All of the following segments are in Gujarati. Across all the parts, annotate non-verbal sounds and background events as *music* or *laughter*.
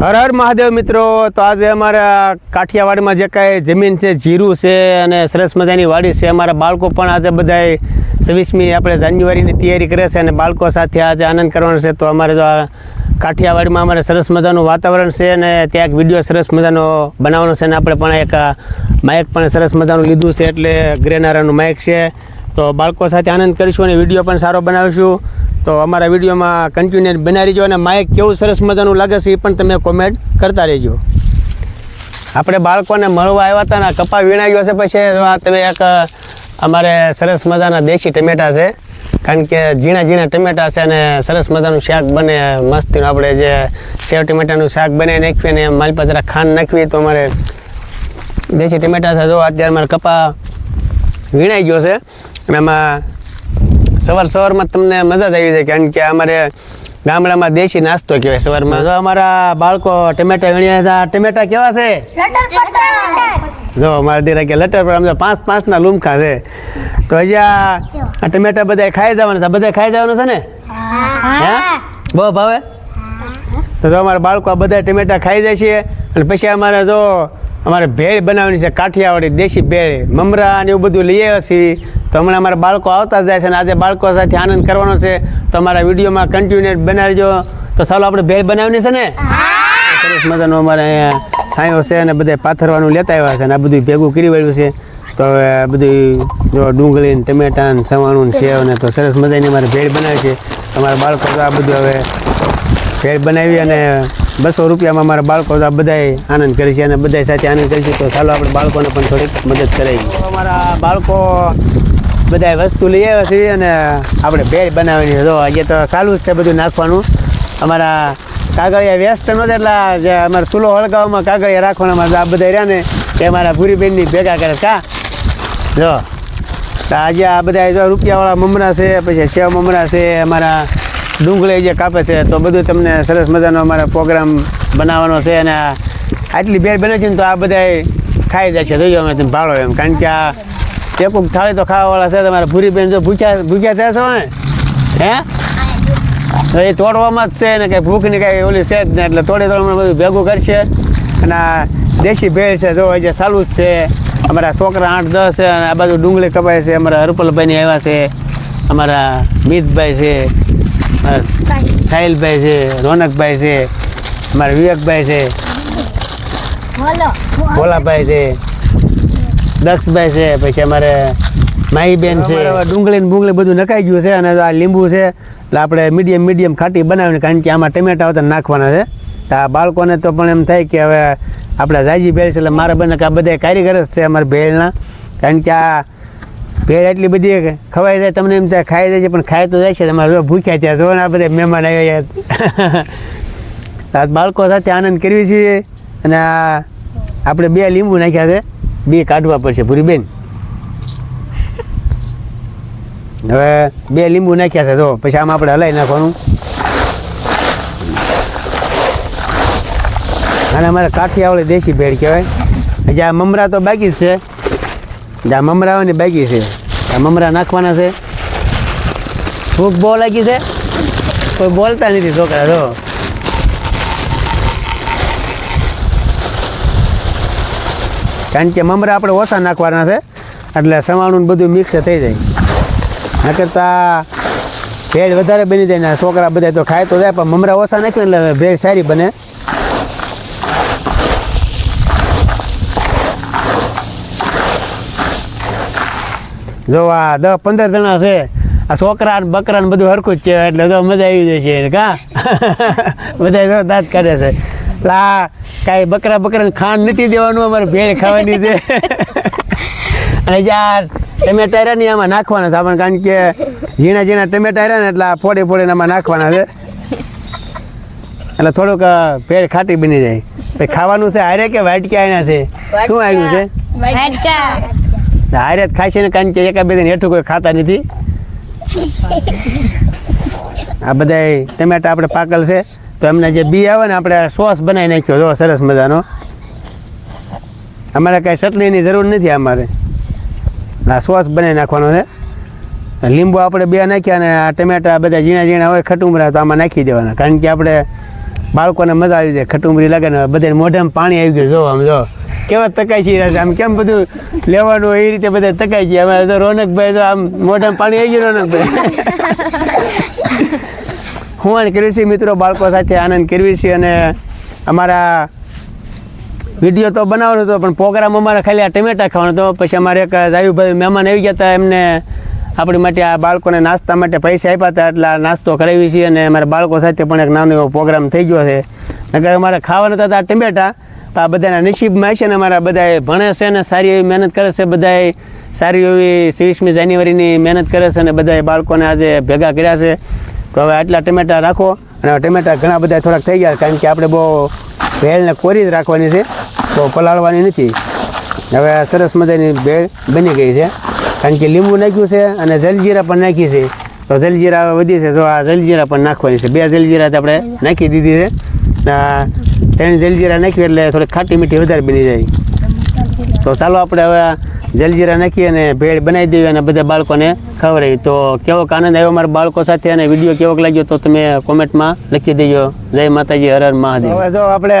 હર હર મહાદેવ મિત્રો. તો આજે અમારા કાઠિયાવાડમાં જે કાંઈ જમીન છે, જીરું છે અને સરસ મજાની વાડી છે, અમારા બાળકો પણ આજે બધાય છવ્વીસમી આપણે જાન્યુઆરીની તૈયારી કરે છે અને બાળકો સાથે આજે આનંદ કરવાનો છે. તો અમારે જો આ કાઠિયાવાડમાં અમારે સરસ મજાનું વાતાવરણ છે અને ત્યાં એક વીડિયો સરસ મજાનો બનાવવાનો છે અને આપણે પણ એક માઇક પણ સરસ મજાનું લીધું છે એટલે ગ્રેનારાનું માઇક છે. તો બાળકો સાથે આનંદ કરીશું અને વીડિયો પણ સારો બનાવીશું. તો અમારા વિડીયોમાં કન્ટિન્યુ બનાવી રહેજો અને માઇક કેવું સરસ મજાનું લાગે છે એ પણ તમે કોમેન્ટ કરતા રહેજો. આપણે બાળકોને મળવા આવ્યા હતા ને કપા વીણાઈ ગયો છે પછી આ તમે એક અમારે સરસ મજાના દેશી ટમેટા છે. કારણ કે ઝીણા ઝીણા ટમેટા છે અને સરસ મજાનું શાક બને મસ્ત આપણે જે સેવ ટમેટાનું શાક બનાવી નાખીએ ને મારી પાસે ખાંડ નાખવી તો અમારે દેશી ટમેટા છે. જો અત્યારે મારે કપા વીણાઈ ગયો છે અને એમાં સવાર સવારમાં તમને મજા જ આવી જાય કારણ કે અમારે ગામડામાં દેશી નાસ્તો કહેવાય સવારમાં. જો અમારા બાળકો ટમેટા વીણ્યા હતા ટમેટા કેવા છે? જો મારા દીરા કે લટર પર અમે પાંચ પાંચના લૂમખા છે. તો હજી આ આ ટમેટા બધા ખાઈ જવાના છે. બધા ખાઈ જવાનું છે ને? હે. બહુ ભાવે? તો જો અમારા બાળકો આ બધા ટમેટા ખાઈ જાય છે. અને પછી અમારે જો અમારે ભેળ બનાવવાની છે કાઠિયાવાડી દેશી ભેળ મમરા ને એવું બધું લઈએ છીએ. તો હમણાં અમારા બાળકો આવતા જ જાય છે અને આજે બાળકો સાથે આનંદ કરવાનો છે. તો અમારા વિડીયોમાં કન્ટિન્યુ બનાવજો. તો ચાલો આપણે ભેળ બનાવીને છે ને? સરસ મજાનું અમારે અહીંયા સાંયો છે અને બધા પાથરવાનું લેતા આવ્યા છે અને આ બધું ભેગું કરી વળ્યું છે. તો હવે આ બધું જો ડુંગળી ને ટમેટા ને સવાણું ને સેવ ને તો સરસ મજાની અમારે ભેળ બનાવી છે. અમારા બાળકો તો આ બધું હવે ભેળ બનાવી અને બસો રૂપિયામાં અમારા બાળકો તો આ બધાય આનંદ કરે છે અને બધા સાથે આનંદ કરીશું. તો ચાલો આપણે બાળકોને પણ થોડીક મદદ કરાવી. અમારા બાળકો બધા વસ્તુ લઈ આવ્યા છીએ અને આપણે ભેળ બનાવવાની જો આજે તો ચાલુ જ છે બધું નાખવાનું. અમારા કાગળિયા વ્યસ્ત નહોતા એટલે જે અમારે ચૂલો હળગાવવામાં કાગળિયા રાખવાના આ બધા રહ્યા ને એ અમારા ભૂરીબેનની ભેગા કરે કા? જો આજે આ બધા જો રૂપિયાવાળા મમરા છે, પછી સેવ મમરા છે, અમારા ડુંગળી જે કાપે છે, તો બધું તમને સરસ મજાનો અમારો પ્રોગ્રામ બનાવવાનો છે અને આટલી ભેળ બને છે ને તો આ બધા ખાઈ જાય છે. જોજો અમે ભાળો એમ. કારણ કે આ એક થાળી તો ખાવાવાળા છે તમારે ભૂરી બેન જો ભૂખ્યા ભૂખ્યા થયા છો ને હે? એ તોડવામાં જ છે ને કંઈ ભૂખની કાંઈ ઓલી છે જ ને એટલે તોડી તોડમાં બધું ભેગું કરશે. અને આ દેશી ભેળ છે જો જે ચાલુ જ છે અમારા છોકરા આઠ દસ છે અને આ બાજુ ડુંગળી કપાય છે અમારા હરપલભાઈની આવ્યા છે અમારા મિતભાઈ છે સાહિલભાઈ છે રોનકભાઈ છે અમારા વિવેકભાઈ છે ભોલાભાઈ છે દક્ષભાઈ છે પછી અમારે માહીબેન છે. ડુંગળી બુંગળી બધું નખાઈ ગયું છે અને આ લીંબુ છે. એટલે આપણે મીડિયમ મીડિયમ ખાટી બનાવીને કારણ કે આમાં ટમેટા હતા નાખવાના છે. તો આ બાળકોને તો પણ એમ થાય કે હવે આપણે જાજી ભેળ છે એટલે મારા બને કે આ બધા કારીગર જ છે અમારા ભેળના. કારણ કે આ ભેળ એટલી બધી ખવાઈ જાય તમને એમ ત્યાં ખાઈ જાય છે પણ ખાઈ તો જાય છે. તમારે જો ભૂખ્યા ત્યાં જો આ બધા મહેમાન આવ્યા *laughs* બાળકો સાથે આનંદ કરવી છીએ અને આ આપણે બે લીંબુ નાખ્યા છે. બે કાઢવા પડશે પૂરી બેન હવે બે લીંબુ નાખ્યા છે તો પછી આમાં આપણે હલાવી નાખવાનું. અને અમારે કાઠિયાવાળી દેશી ભેળ કહેવાય. જે આ મમરા તો બાકી જ છે. જે આ મમરા હોય બાકી છે. આ મમરા નાખવાના છે. ભૂખ બહુ લાગી છે. કોઈ બોલતા નથી છોકરા, જો. કારણ કે મમરા આપણે ઓછા નાખવાના છે. એટલે સવાણું બધું મિક્સ થઈ જાય. ન કરતાં ભેળ વધારે બની જાય ને છોકરા બધા તો ખાય તો જાય, પણ મમરા ઓછા નાખ્યું એટલે ભેળ સારી બને. જો આ દસ પંદર જણા છે, આ છોકરા ને બકરા ને બધું હરખું જ છે એટલે જો મજા આવી જશે કા? *laughs* બધા જો દાંત કાઢે છે. આ કાંઈ બકરા બકરાને ખાંડ નથી દેવાનું અમારે ભેળ ખાવાની છે. અને યાર ટમેટા રહ્યા ને આમાં નાખવાના છે આપણે કારણ કે ઝીણા ઝીણા ટમેટા રહ્યા ને એટલે આ ફોડે ફોડીને આમાં નાખવાના છે. એટલે થોડુંક ભેળ ખાટી બની જાય. પછી ખાવાનું છે હારે કે વાટકી આના છે? શું આવ્યું છે? હારે જ ખાય છે ને કારણ કે એકા બે હેઠું કોઈ ખાતા નથી. આ બધા ટમેટા આપણે પાકલ છે. તો એમના જે બી આવે ને, આપણે સોસ બનાવી નાખ્યો. જો, સરસ મજાનો. અમારે કાંઈ ચટણીની જરૂર નથી અમારે. આ સોસ બનાવી નાખવાનો છે. લીંબુ આપણે બે નાખ્યા અને આ ટમેટા બધા ઝીણા ઝીણા હોય ખટુમરા તો આમાં નાખી દેવાના. કારણ કે આપણે બાળકોને મજા આવી જાય ખટુમરી લાગે ને, બધાને મોઢામાં પાણી આવી ગયું. જો, આમ જો. કેવા તકાઈ છે આમ કેમ બધું લેવાનું એ રીતે બધા તકાઈ છે અમારે તો રોનકભાઈ તો આમ મોઢામાં પાણી આવી ગયું, રોનકભાઈ. હું અને કરીએ મિત્રો, બાળકો સાથે આનંદ કરવી છીએ અને અમારા વીડિયો તો બનાવવાનો હતો, પણ પ્રોગ્રામ અમારે ખાલી આ ટમેટા ખાવાનો હતો. પછી અમારે એક જાયુભાઈ મહેમાન આવી ગયા હતા, એમને આપણી માટે આ બાળકોને નાસ્તા માટે પૈસા આપ્યા હતા, એટલે નાસ્તો કરાવી છીએ અને અમારા બાળકો સાથે પણ એક નાનો એવો પ્રોગ્રામ થઈ ગયો છે. નકર અમારે ખાવાના હતા ટમેટા આ બધાના નસીબમાં છે ને અમારા બધાએ ભણે છે ને સારી એવી મહેનત કરે છે, બધાએ સારી એવી ત્રીસમી જાન્યુઆરીની મહેનત કરે છે અને બધાએ બાળકોને આજે ભેગા કર્યા છે. તો હવે આટલા ટમેટા રાખો અને ટમેટા ઘણા બધા થોડાક થઈ ગયા કારણ કે આપણે બહુ ભેળને કોરી જ રાખવાની છે, તો પલાળવાની નથી. હવે આ સરસ મજાની ભેળ બની ગઈ છે. કારણ કે લીંબુ નાખ્યું છે અને જલજીરા પણ નાખી છે. તો જલજીરા વધી છે, તો આ જલજીરા પણ નાખવાની છે. બે જલજીરા આપણે નાખી દીધી છે. ત્રણ જલજીરા નાખ્યું એટલે થોડી ખાટી મીઠી વધારે બની જાય. તો ચાલો આપણે હવે જલજીરા નાખી અને ભેળ બનાવી દેવી અને બધા બાળકોને ખવડાવી. તો કેવોક આનંદ આવ્યો મારા બાળકો સાથે અને વીડિયો કેવોક લાગ્યો તો તમે કોમેન્ટમાં લખી દેજો. જય માતાજી, હર હર મહાદેવ. જો આપણે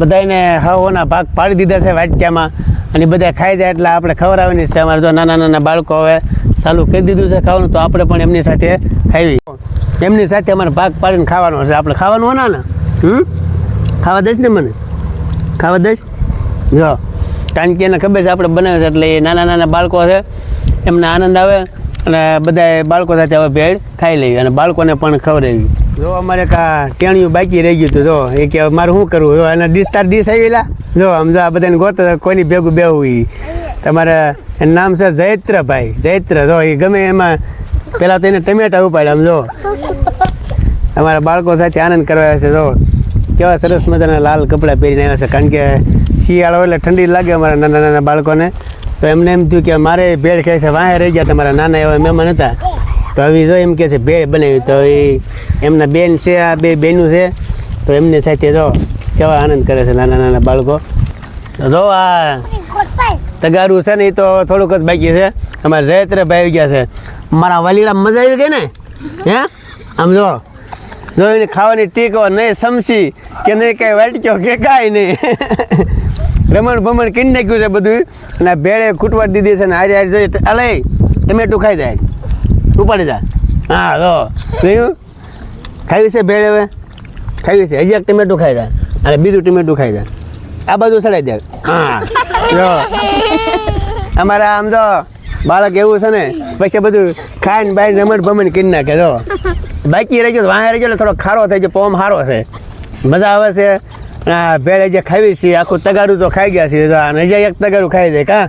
બધાને હવોના ભાગ પાડી દીધા છે વાટક્યામાં અને બધા ખાઈ જાય એટલે આપણે ખવડાવવાની છે. અમારે જો નાના નાના બાળકો હવે ચાલુ કરી દીધું છે ખાવાનું, તો આપણે પણ એમની સાથે ખાવી એમની સાથે અમારે ભાગ પાડીને ખાવાનો છે. આપણે ખાવાનું હોના ને હમ? ખાવા દઈશ ને મને? ખાવા દઈશ? જો. કારણ કે એને ખબર છે, આપણે બનાવે છે એટલે એ નાના નાના બાળકો છે, એમને આનંદ આવે અને બધા બાળકો સાથે હવે ભેળ ખાઈ લેવી અને બાળકોને પણ ખવડાવી જો અમારે કા ટેણિયું બાકી રહી ગયું હતું, જો. એ કે મારે શું કરવું? જો અને ડીશ તાર ડીશ આવેલા જો, આમ જો આ બધાને ગોતો, કોઈની ભેગું બેહવું ઈ. તમારે, એનું નામ છે જૈત્રભાઈ જૈત્ર જો એ ગમે એમાં પહેલાં તો એને ટમેટા ઉપાડ્યા, આમ જો. અમારા બાળકો સાથે આનંદ કરવા છે, જો. કેવા સરસ મજાના લાલ કપડાં પહેરીને આવ્યા છે. કારણ કે શિયાળો એટલે ઠંડી લાગે અમારા નાના નાના બાળકોને. તો એમને એમ થયું કે મારે ભેળ ખાય છે, વાંહે રહી ગયા તમારા નાના એવા મહેમાન હતા. તો હવે જો એમ કે છે, ભેળ બનાવી. તો એ એમના બેન છે, આ બે બેનું છે. તો એમની સાથે જો કેવા આનંદ કરે છે નાના નાના બાળકો. જો આ તગારું છે ને, એ તો થોડુંક જ બાકી છે. અમારે જયત્રે ભાઈ ગયા છે. મારા વાલીડા મજા આવી ગઈ ને? હે? આમ જો. જો એને ખાવાની ટીકો નહીં સમસી કે નહીં કાંઈ વાટક્યો કે કાંઈ નહીં. *laughs* રમણ ભમણ કીન નાખ્યું છે બધું. અને ભેળે ખૂટવાડી દીધી છે ને હારી હારી જોઈએ અલે, ટમેટું ખાઈ જાય. ઉપાડી જા. હા જો જોયું ખાવી છે ભેળ હવે? ખાવી છે. હજી એક ટમેટું ખાઈ જાય. અને બીજું ટમેટું ખાઈ જાય. આ બાજુ સડાઈ દે. હા જો અમારા આમ જો બાળક એવું છે ને, પછી બધું ખાઈને બાઈને રમણ ભમણ કરી નાખે જો બાકી રહી ગયો તો વાંહે રહી ગયો થોડો ખારો થઈ ગયો, પોમ સારો છે. મજા આવે છે. ભેળે જે ખાવી છે, આખું તગારું તો ખાઈ ગયા છે. તો અને જે એક તગારું ખાઈ જાય કા?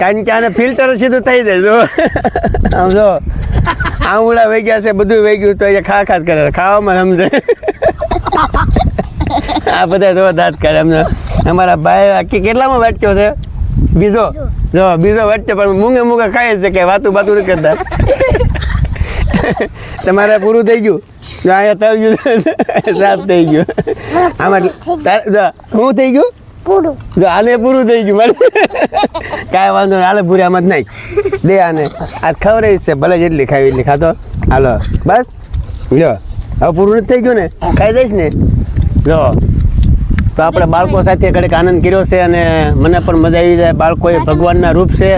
કારણ કે આને ફિલ્ટર સીધું થઈ જાય, જો. આમ જો. આંગળા વહી ગયા છે, બધું વહી ગયું તો એ ખા ખાત કરે ખાવામાં સમજે. આ બધા જો દાંત કરે અમને અમારા ભાઈ આખી કેટલામાં વાટક્યો છે? બીજો? જો, બીજો વાટક્યો, પણ મૂંગે મૂંગે ખાય છે કે વાતું બાતું નથી કરતા. *laughs* તમારે પૂરું થઈ ગયું? જો અહીંયા તળ્યું સાફ થઈ ગયું. આમાં હું થઈ ગયું. પૂરું. જો આને પૂરું થઈ ગયું મારે. કાંઈ વાંધો નહીં હાલે પૂરી આમાં જ નાખ. દે આને. આજ ખવડાવીશ છે ભલે જેટલી ખાવી એટલી ખાતો. હાલો બસ. જો હવે પૂરું નથી થઈ ગયું ને? ખાઈ જઈશ ને? જો તો આપણે બાળકો સાથે ઘડીક આનંદ કર્યો છે અને મને પણ મજા આવી જાય. બાળકો એ ભગવાનના રૂપ છે.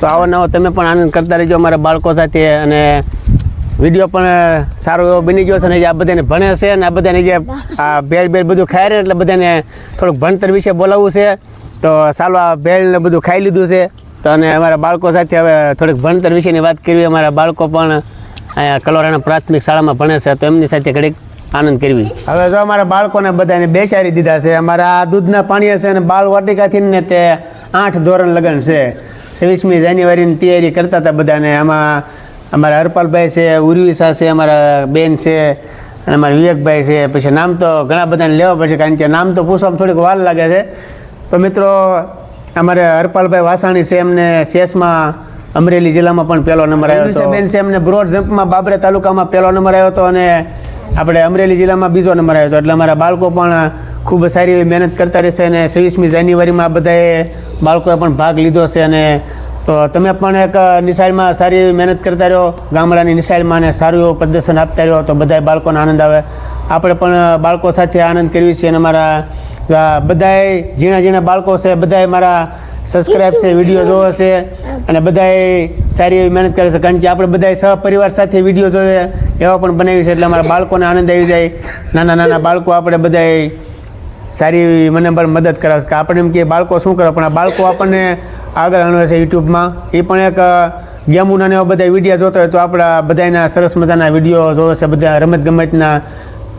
તો આવો નવો તમે પણ આનંદ કરતા રહેજો અમારા બાળકો સાથે અને વીડિયો પણ સારો એવો બની ગયો છે અને આ બધાને ભણે છે અને આ બધાને જે આ ભેળ ભેળ બધું ખાય રહે એટલે બધાને થોડુંક ભણતર વિશે બોલાવવું છે. તો સારું આ ભેળ ને બધું ખાઈ લીધું છે. તો અને અમારા બાળકો સાથે હવે થોડીક ભણતર વિશેની વાત કરવી. અમારા બાળકો પણ અહીંયા કલોરાના પ્રાથમિક શાળામાં ભણે છે, તો એમની સાથે ઘડીક આનંદ કરવી. હવે જો અમારા બાળકોને બધાને બેસાડી દીધા છે, અમારા દૂધના પાણી છે અને બાળ વાટિકાથી ને તે આઠ ધોરણ લગ્ન છે. છવ્વીસમી જાન્યુઆરીની તૈયારી કરતા હતા બધાને. આમાં અમારા હરપાલભાઈ છે ઉર્વિશા છે અમારા બેન છે અને અમારા વિવેકભાઈ છે. પછી નામ તો ઘણા બધાને લેવા પડશે કારણ કે નામ તો પૂછવામાં થોડીક વાર લાગે છે. તો મિત્રો અમારે હરપાલભાઈ વાસાણી છે એમને શેષમાં અમરેલી જિલ્લામાં પણ પહેલો નંબર આવ્યો હતો. બેન છે એમને બ્રોડ જમ્પમાં બાબરા તાલુકામાં પહેલો નંબર આવ્યો હતો અને આપણે અમરેલી જિલ્લામાં બીજો નંબર આવ્યો હતો. એટલે અમારા બાળકો પણ ખૂબ સારી એવી મહેનત કરતા રહેશે અને છવ્વીસમી જાન્યુઆરીમાં આ બધાએ બાળકોએ પણ ભાગ લીધો છે અને તો તમે પણ એક નિશાળમાં સારી મહેનત કરતા રહ્યો, ગામડાની નિશાળમાં અને સારું એવું પ્રદર્શન આપતા રહ્યો, તો બધા બાળકોને આનંદ આવે. આપણે પણ બાળકો સાથે આનંદ કરવી છે અને અમારા બધાએ ઝીણા ઝીણા બાળકો છે, બધાય મારા સબસ્ક્રાઈબ છે વીડિયો જોવે છે અને બધાય સારી એવી મહેનત કરે છે. કારણ કે આપણે બધાય સહપરિવાર સાથે વીડિયો જોવે એવા પણ બનાવી છે એટલે અમારા બાળકોને આનંદ આવી જાય. નાના નાના બાળકો આપણે બધાય સારી એવી મને પણ મદદ કરાવે કે આપણે એમ કે બાળકો શું કરે? પણ આ બાળકો આપણને આગળ આણવે છે યુટ્યુબમાં. એ પણ એક ગેમુના એવા બધા વીડિયો જોતા હોય તો આપણા બધાના સરસ મજાના વીડિયો જોવે છે, બધા રમત ગમતના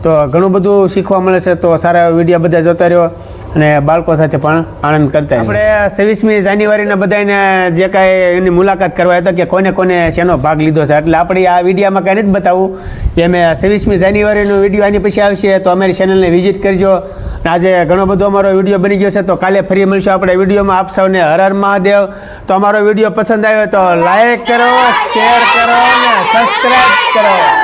તો ઘણું બધું શીખવા મળે છે. તો સારા વીડિયો બધા જોતા રહ્યો અને બાળકો સાથે પણ આનંદ કરતા આપણે છવ્વીસમી જાન્યુઆરીના બધાને જે કાંઈ એની મુલાકાત કરવા હતા કે કોને કોને શેનો ભાગ લીધો છે. એટલે આપણે આ વિડીયોમાં કાંઈ નથી બતાવવું કે અમે છવ્વીસમી જાન્યુઆરીનો વીડિયો આની પછી આવશે, તો અમારી ચેનલને વિઝિટ કરજો. અને આજે ઘણો બધો અમારો વીડિયો બની ગયો છે, તો કાલે ફરી મળશું આપણે વિડીયોમાં. આપ સૌને હર હર મહાદેવ. તો અમારો વીડિયો પસંદ આવ્યો તો લાઈક કરો શેર કરો અને સબસ્ક્રાઈબ કરો.